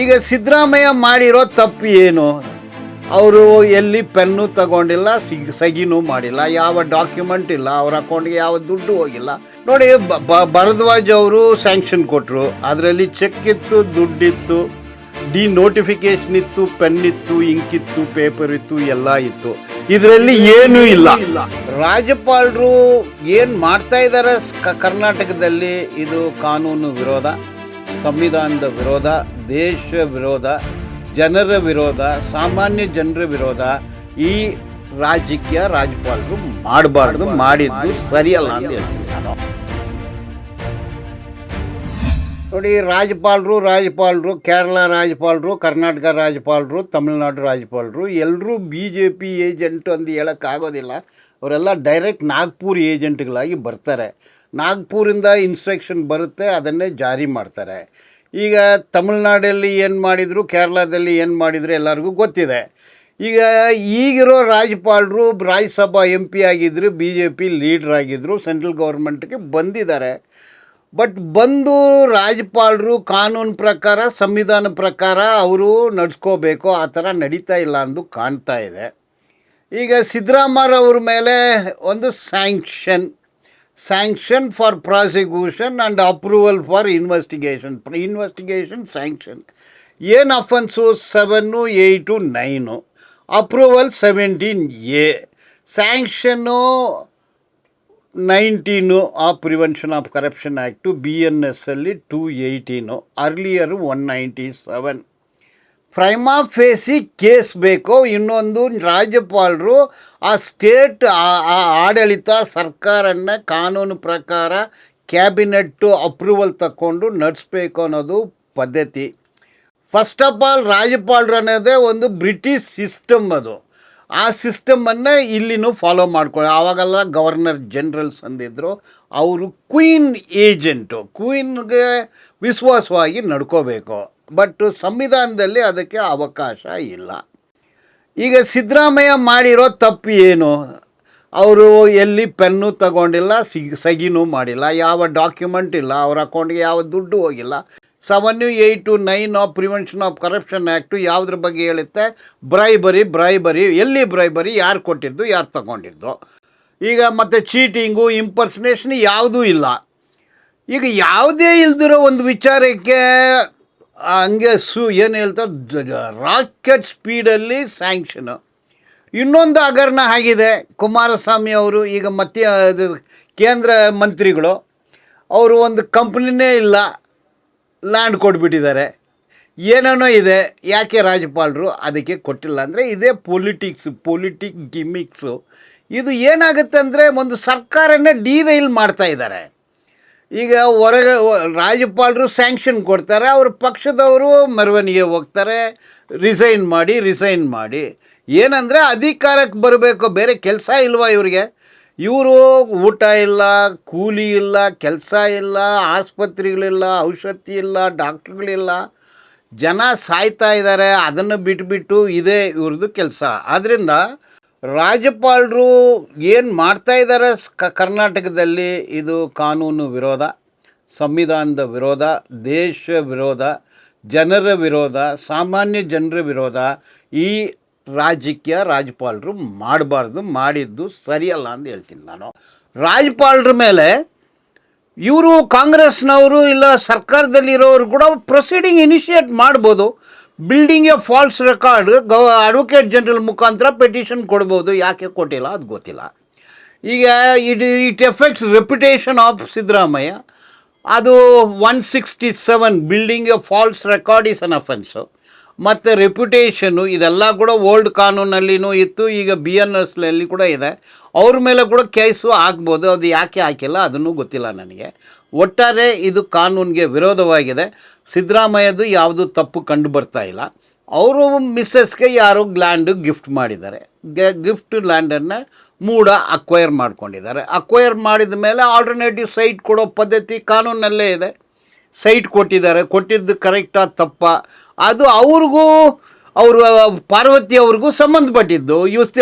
ಈಗ ಸಿದ್ದರಾಮಯ್ಯ ಮಾಡಿರೋ ತಪ್ಪು ಏನು? ಅವರು ಎಲ್ಲಿ ಪೆನ್ನು ತಗೊಂಡಿಲ್ಲ ಸಿಗ್ ಸಗಿನೂ ಮಾಡಿಲ್ಲ, ಯಾವ ಡಾಕ್ಯುಮೆಂಟ್ ಇಲ್ಲ, ಅವ್ರ ಅಕೌಂಟ್ಗೆ ಯಾವ ದುಡ್ಡು ಹೋಗಿಲ್ಲ. ನೋಡಿ ಭರದ್ವಾಜ್ ಅವರು ಸ್ಯಾಂಕ್ಷನ್ ಕೊಟ್ಟರು ಅದರಲ್ಲಿ ಚೆಕ್ ಇತ್ತು, ದುಡ್ಡಿತ್ತು ಡಿ ನೋಟಿಫಿಕೇಶನ್ ಇತ್ತು ಪೆನ್ ಇತ್ತು ಇಂಕ್ ಇತ್ತು ಪೇಪರ್ ಇತ್ತು, ಎಲ್ಲ ಇತ್ತು. ಇದರಲ್ಲಿ ಏನೂ ಇಲ್ಲ. ರಾಜ್ಯಪಾಲರು ಏನು ಮಾಡ್ತಾ ಇದ್ದಾರೆ ಕರ್ನಾಟಕದಲ್ಲಿ? ಇದು ಕಾನೂನು ವಿರೋಧ? ಸಂವಿಧಾನದ ವಿರೋಧ, ದೇಶ ವಿರೋಧ, ಜನರ ವಿರೋಧ, ಸಾಮಾನ್ಯ ಜನರ ವಿರೋಧ ಈ ರಾಜಕೀಯ ರಾಜ್ಯಪಾಲರು ಮಾಡಬಾರ್ದು, ಮಾಡಿದ್ದು ಸರಿಯಲ್ಲ ಅಂತ ಹೇಳ್ತೀನಿ. ನೋಡಿ, ರಾಜ್ಯಪಾಲರು ರಾಜ್ಯಪಾಲರು, ಕೇರಳ ರಾಜ್ಯಪಾಲರು, ಕರ್ನಾಟಕ ರಾಜ್ಯಪಾಲರು, ತಮಿಳುನಾಡು ರಾಜ್ಯಪಾಲರು ಎಲ್ಲರೂ ಬಿ ಜೆ ಪಿ ಏಜೆಂಟ್ ಅಂತ ಹೇಳೋಕ್ಕಾಗೋದಿಲ್ಲ. ಅವರೆಲ್ಲ ಡೈರೆಕ್ಟ್ ನಾಗ್ಪುರ್ ಏಜೆಂಟ್ಗಳಾಗಿ ಬರ್ತಾರೆ. ನಾಗ್ಪುರಿಂದ ಇನ್ಸ್ಟ್ರಕ್ಷನ್ ಬರುತ್ತೆ, ಅದನ್ನೇ ಜಾರಿ ಮಾಡ್ತಾರೆ. ಈಗ ತಮಿಳ್ನಾಡಲ್ಲಿ ಏನು ಮಾಡಿದರು, ಕೇರಳದಲ್ಲಿ ಏನು ಮಾಡಿದರು ಎಲ್ಲರಿಗೂ ಗೊತ್ತಿದೆ. ಈಗ ಈಗಿರೋ ರಾಜ್ಯಪಾಲರು ರಾಜ್ಯಸಭಾ ಎಂ ಪಿ ಆಗಿದ್ದರು ಬಿ ಜೆ ಪಿ ಲೀಡ್ರ್ ಆಗಿದ್ದರು ಸೆಂಟ್ರಲ್ ಗೌರ್ಮೆಂಟ್ಗೆ ಬಂದಿದ್ದಾರೆ. ಬಟ್ ಬಂದು ರಾಜ್ಯಪಾಲರು ಕಾನೂನು ಪ್ರಕಾರ, ಸಂವಿಧಾನ ಪ್ರಕಾರ ಅವರು ನಡ್ಸ್ಕೋಬೇಕು, ಆ ಥರ ನಡೀತಾ ಇಲ್ಲ ಅಂದು ಕಾಣ್ತಾ ಇದೆ. ಈಗ ಸಿದ್ದರಾಮಯ್ಯವ್ರ ಮೇಲೆ ಒಂದು sanction sanction for prosecution and approval for investigation investigation sanction ಏನು offence seven eight nine approval seventeen A sanction nineteen ಆ prevention of corruption act B N S ಅಲ್ಲಿ two eighteen earlier one ninety seven prima facie case ಬೇಕು? ಇನ್ನೊಂದು ರಾಜ್ಯಪಾಲರು ಆ state ಆಡಳಿತ ಸರ್ಕಾರನ ಕಾನೂನು ಪ್ರಕಾರ ಕ್ಯಾಬಿನೆಟ್ಟು ಅಪ್ರೂವಲ್ ತಗೊಂಡು ನಡೆಸ್ಬೇಕು ಅನ್ನೋದು ಪದ್ಧತಿ. ಫಸ್ಟ್ ಆಫ್ ಆಲ್ ರಾಜ್ಯಪಾಲರು ಅನ್ನೋದೇ ಒಂದು ಬ್ರಿಟಿಷ್ ಸಿಸ್ಟಮ್ ಅದು. ಆ ಸಿಸ್ಟಮನ್ನು ಇಲ್ಲಿನೂ ಫಾಲೋ ಮಾಡ್ಕೊಳ್ಳಿ ಆವಾಗೆಲ್ಲ ಗವರ್ನರ್ ಜನರಲ್ಸ್ ಅಂದಿದ್ರು ಅವರು ಕ್ವೀನ್ ಏಜೆಂಟು, ಕ್ವೀನ್ಗೆ ವಿಶ್ವಾಸವಾಗಿ ನಡ್ಕೋಬೇಕು. ಬಟ್ ಸಂವಿಧಾನದಲ್ಲಿ ಅದಕ್ಕೆ ಅವಕಾಶ ಇಲ್ಲ. ಈಗ ಸಿದ್ದರಾಮಯ್ಯ ಮಾಡಿರೋ ತಪ್ಪು ಏನು? ಅವರು ಎಲ್ಲಿ ಪೆನ್ನು ತಗೊಂಡಿಲ್ಲ, ಸಿಗ್, ಸಗಿನೂ ಮಾಡಿಲ್ಲ, ಯಾವ ಡಾಕ್ಯುಮೆಂಟ್ ಇಲ್ಲ, ಅವ್ರ ಅಕೌಂಟ್ಗೆ ಯಾವ ದುಡ್ಡು ಹೋಗಿಲ್ಲ. Seven eight nine of prevention of corruption act ಯಾವುದ್ರ ಬಗ್ಗೆ ಹೇಳುತ್ತೆ? ಬ್ರೈಬರಿ ಬ್ರೈಬರಿ ಎಲ್ಲಿ ಬ್ರೈಬರಿ ಯಾರು ಕೊಟ್ಟಿದ್ದು? ಯಾರು ತಗೊಂಡಿದ್ದು? ಈಗ ಮತ್ತು ಚೀಟಿಂಗು ಇಂಪರ್ಸನೇಷನ್ ಯಾವುದೂ ಇಲ್ಲ. ಈಗ ಯಾವುದೇ ಇಲ್ದಿರೋ ಒಂದು ವಿಚಾರಕ್ಕೆ ಹಂಗೆ ಸು ಏನು ಹೇಳ್ತಾರೆ? ರಾಕೆಟ್ ಸ್ಪೀಡಲ್ಲಿ ಸ್ಯಾಂಕ್ಷನು ಇನ್ನೊಂದು ಹಗರಣ ಆಗಿದೆ. ಕುಮಾರಸ್ವಾಮಿ ಅವರು, ಈಗ ಮತ್ತೆ ಕೇಂದ್ರ ಮಂತ್ರಿಗಳು. ಅವರು ಒಂದು ಕಂಪ್ನಿನೇ ಇಲ್ಲ. ಲ್ಯಾಂಡ್ ಕೊಟ್ಬಿಟ್ಟಿದ್ದಾರೆ. ಏನೇನೋ ಇದೆ, ಯಾಕೆ ರಾಜ್ಯಪಾಲರು ಅದಕ್ಕೆ ಕೊಟ್ಟಿಲ್ಲ ಅಂದರೆ ಇದೇ ಪೊಲಿಟಿಕ್ಸ್, ಪೊಲಿಟಿಕ್ ಗಿಮಿಕ್ಸು. ಇದು ಏನಾಗುತ್ತೆ ಅಂದರೆ ಒಂದು ಸರ್ಕಾರನೇ ಡಿವೈಲ್ ಮಾಡ್ತಾ ಇದ್ದಾರೆ. ಈಗ ಹೊರಗೆ ರಾಜ್ಯಪಾಲರು ಸ್ಯಾಂಕ್ಷನ್ ಕೊಡ್ತಾರೆ, ಅವ್ರ ಪಕ್ಷದವರು ಮೆರವಣಿಗೆ ಹೋಗ್ತಾರೆ, ರಿಸೈನ್ ಮಾಡಿ ರಿಸೈನ್ ಮಾಡಿ. ಏನಂದರೆ ಅಧಿಕಾರಕ್ಕೆ ಬರಬೇಕು, ಬೇರೆ ಕೆಲಸ ಇಲ್ವಾ ಇವ್ರಿಗೆ? ಇವರು ಊಟ ಇಲ್ಲ, ಕೂಲಿ ಇಲ್ಲ, ಕೆಲಸ ಇಲ್ಲ, ಆಸ್ಪತ್ರೆಗಳಿಲ್ಲ, ಔಷಧಿ ಇಲ್ಲ, ಡಾಕ್ಟ್ರುಗಳಿಲ್ಲ. ಜನ ಸಾಯ್ತಾ ಇದ್ದಾರೆ ಅದನ್ನು ಬಿಟ್ಬಿಟ್ಟು ಇದೇ ಇವ್ರದ್ದು ಕೆಲಸ. ಆದ್ದರಿಂದ ರಾಜ್ಯಪಾಲರು ಏನು ಮಾಡ್ತಾ ಇದ್ದಾರೆ ಕರ್ನಾಟಕದಲ್ಲಿ, ಇದು ಕಾನೂನು ವಿರೋಧ, ಸಂವಿಧಾನದ ವಿರೋಧ, ದೇಶ ವಿರೋಧ, ಜನರ ವಿರೋಧ, ಸಾಮಾನ್ಯ ಜನರ ವಿರೋಧ, ಈ ರಾಜ್ಯಕ್ಕೆ ರಾಜ್ಯಪಾಲರು ಮಾಡಬಾರ್ದು, ಮಾಡಿದ್ದು ಸರಿಯಲ್ಲ ಅಂತ ಹೇಳ್ತೀನಿ ನಾನು. ರಾಜ್ಯಪಾಲರ ಮೇಲೆ ಇವರು ಕಾಂಗ್ರೆಸ್ನವರು ಇಲ್ಲ ಸರ್ಕಾರದಲ್ಲಿರೋರು ಕೂಡ ಪ್ರೊಸೀಡಿಂಗ್ ಇನಿಷಿಯೇಟ್ ಮಾಡ್ಬೋದು. ಬಿಲ್ಡಿಂಗ್ ಎ ಫಾಲ್ಸ್ ರೆಕಾರ್ಡ್ ಗವ ಅಡ್ವೊಕೇಟ್ ಜನರಲ್ ಮುಖಾಂತರ ಪೆಟಿಷನ್ ಕೊಡ್ಬೋದು. ಯಾಕೆ ಕೊಟ್ಟಿಲ್ಲ? ಅದು ಗೊತ್ತಿಲ್ಲ. ಈಗ it it effects reputation of Siddaramaiah. ಅದು one sixty seven building a false record is an offence ಮತ್ತು ರೆಪ್ಯುಟೇಷನು ಇದೆಲ್ಲ ಕೂಡ ಓಲ್ಡ್ ಕಾನೂನಲ್ಲಿನೂ ಇತ್ತು, ಈಗ ಬಿ ಎನ್ ಎಸ್ನಲ್ಲಿ ಕೂಡ ಇದೆ. ಅವ್ರ ಮೇಲೆ ಕೂಡ ಕೇಸು ಆಗ್ಬೋದು, ಅದು ಯಾಕೆ ಹಾಕಿಲ್ಲ ಅದನ್ನು ಗೊತ್ತಿಲ್ಲ ನನಗೆ. ಒಟ್ಟಾರೆ ಇದು ಕಾನೂನಿಗೆ ವಿರೋಧವಾಗಿದೆ. ಸಿದ್ದರಾಮಯ್ಯದು ಯಾವುದು ತಪ್ಪು ಕಂಡು ಬರ್ತಾ ಇಲ್ಲ. ಅವರು ಮಿಸ್ಸಸ್ಗೆ ಯಾರು ಲ್ಯಾಂಡ್ ಗಿಫ್ಟ್ ಮಾಡಿದ್ದಾರೆ. ಗಿಫ್ಟ್ ಲ್ಯಾಂಡನ್ನು ಮೂಡ ಅಕ್ವೈರ್ ಮಾಡ್ಕೊಂಡಿದ್ದಾರೆ. ಅಕ್ವೈರ್ ಮಾಡಿದ ಮೇಲೆ ಆಲ್ಟರ್ನೇಟಿವ್ ಸೈಟ್ ಕೊಡೋ ಪದ್ಧತಿ ಕಾನೂನಲ್ಲೇ ಇದೆ. ಸೈಟ್ ಕೊಟ್ಟಿದ್ದಾರೆ. ಕೊಟ್ಟಿದ್ದು ಕರೆಕ್ಟಾ ತಪ್ಪ? ಅದು ಅವ್ರಿಗೂ, ಅವರು ಪಾರ್ವತಿ ಅವ್ರಿಗೂ ಸಂಬಂಧಪಟ್ಟಿದ್ದು. ಇವತ್ತು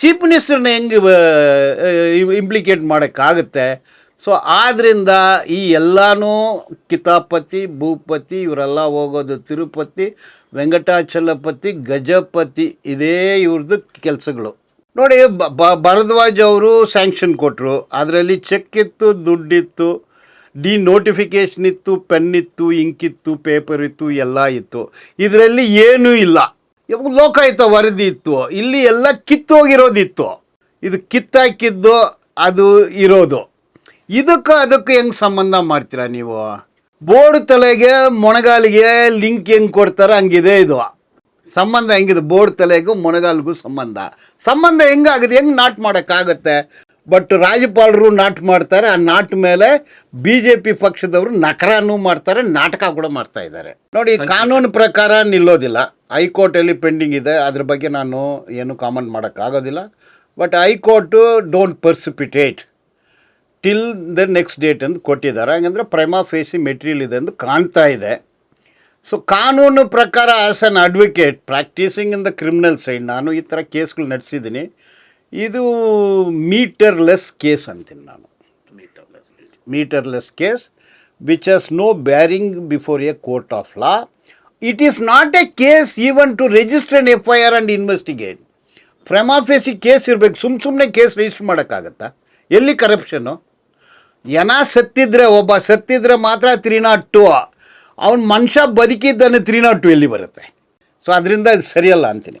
ಚೀಫ್ ಮಿನಿಸ್ಟರ್ನ ಹೆಂಗೆ ಇಂಪ್ಲಿಕೇಟ್ ಮಾಡೋಕ್ಕಾಗುತ್ತೆ? ಸೊ ಆದ್ದರಿಂದ ಈ ಎಲ್ಲನೂ ಕಿತಾಪತಿ, ಭೂಪತಿ, ಇವರೆಲ್ಲ ಹೋಗೋದು ತಿರುಪತಿ, ವೆಂಕಟಾಚಲಪತಿ, ಗಜಪತಿ, ಇದೇ ಇವ್ರದ್ದು ಕೆಲಸಗಳು. ನೋಡಿ ಭರದ್ವಾಜ್ ಅವರು ಸ್ಯಾಂಕ್ಷನ್ ಕೊಟ್ಟರು ಅದರಲ್ಲಿ ಚೆಕ್ ಇತ್ತು, ದುಡ್ಡಿತ್ತು. ಡಿ ನೋಟಿಫಿಕೇಶನ್ ಇತ್ತು ಪೆನ್ ಇತ್ತು ಇಂಕ್ ಇತ್ತು ಪೇಪರ್ ಇತ್ತು, ಎಲ್ಲ ಇತ್ತು. ಇದರಲ್ಲಿ ಏನೂ ಇಲ್ಲ. ಇತ್ತು ವರದಿ ಇತ್ತು. ಇಲ್ಲಿ ಎಲ್ಲ ಕಿತ್ತೋಗಿರೋದಿತ್ತು ಇದು ಕಿತ್ತಾಕಿದ್ದು ಅದು ಇರೋದು. ಇದಕ್ಕೂ ಅದಕ್ಕೂ ಹೆಂಗೆ ಸಂಬಂಧ ಮಾಡ್ತೀರಾ ನೀವು? ಬೋರ್ಡ್ ತಲೆಗೆ, ಮೊಣಗಾಲಿಗೆ ಲಿಂಕ್ ಹೆಂಗೆ ಕೊಡ್ತಾರೆ ಹಂಗಿದೆ ಇದು. ಸಂಬಂಧ ಹೆಂಗಿದೆ? ಬೋರ್ಡ್ ತಲೆಗೂ, ಮೊಣಗಾಲಿಗೂ ಸಂಬಂಧ. ಸಂಬಂಧ ಹೆಂಗಾಗಿದೆ? ಹೆಂಗೆ ನಾಟ್ ಮಾಡೋಕ್ಕಾಗತ್ತೆ? ಬಟ್ ರಾಜ್ಯಪಾಲರು ನಾಟ್ ಮಾಡ್ತಾರೆ. ಆ ನಾಟ್ ಮೇಲೆ ಬಿ ಜೆ ಪಿ ಪಕ್ಷದವರು ನಕರಾನು ಮಾಡ್ತಾರೆ ನಾಟಕ ಕೂಡ ಮಾಡ್ತಾ ಇದ್ದಾರೆ. ನೋಡಿ ಕಾನೂನು ಪ್ರಕಾರ ನಿಲ್ಲೋದಿಲ್ಲ. ಹೈಕೋರ್ಟಲ್ಲಿ ಪೆಂಡಿಂಗ್ ಇದೆ. ಅದ್ರ ಬಗ್ಗೆ ನಾನು ಏನು ಕಾಮೆಂಟ್ ಮಾಡೋಕ್ಕಾಗೋದಿಲ್ಲ. But high court don't precipitate till the next date ಅಂತ ಕೊಟ್ಟಿದ್ದಾರೆ. ಹಂಗಂದ್ರೆ ಪ್ರೈಮಾ ಫೇಸಿ ಮೆಟೀರಿಯಲ್ ಇದೆ ಎಂದು ಕಾಣ್ತಾ ಇದೆ. ಸೊ ಕಾನೂನು ಪ್ರಕಾರ as an advocate practising in the criminal side ನಾನು ಈ ಥರ ಕೇಸ್ಗಳು ನಡೆಸಿದ್ದೀನಿ. ಇದು ಮೀಟರ್ಲೆಸ್ ಕೇಸ್ ಅಂತೀನಿ ನಾನು. Meritless case. Which has no bearing before a court of law it is not a case even to register an F I R and investigate prima facie case ಇರಬೇಕು. ಸುಮ್ಮ ಸುಮ್ಮನೆ ಕೇಸ್ ರಿಜಿಸ್ಟರ್ ಮಾಡೋಕ್ಕಾಗತ್ತಾ? ಎಲ್ಲಿ ಕರಪ್ಷನ್ನು ಜನ ಸತ್ತಿದ್ರೆ ಒಬ್ಬ ಸತ್ತಿದ್ರೆ ಮಾತ್ರ ತ್ರೀ ನಾಟ್ ಟು. ಅವನ ಮನುಷ್ಯ ಬದುಕಿದ್ದಾನೆ ತ್ರೀ ನಾಟ್ ಟು ಎಲ್ಲಿ ಬರುತ್ತೆ? ಸೊ ಅದರಿಂದ ಸರಿಯಲ್ಲ ಅಂತೀನಿ.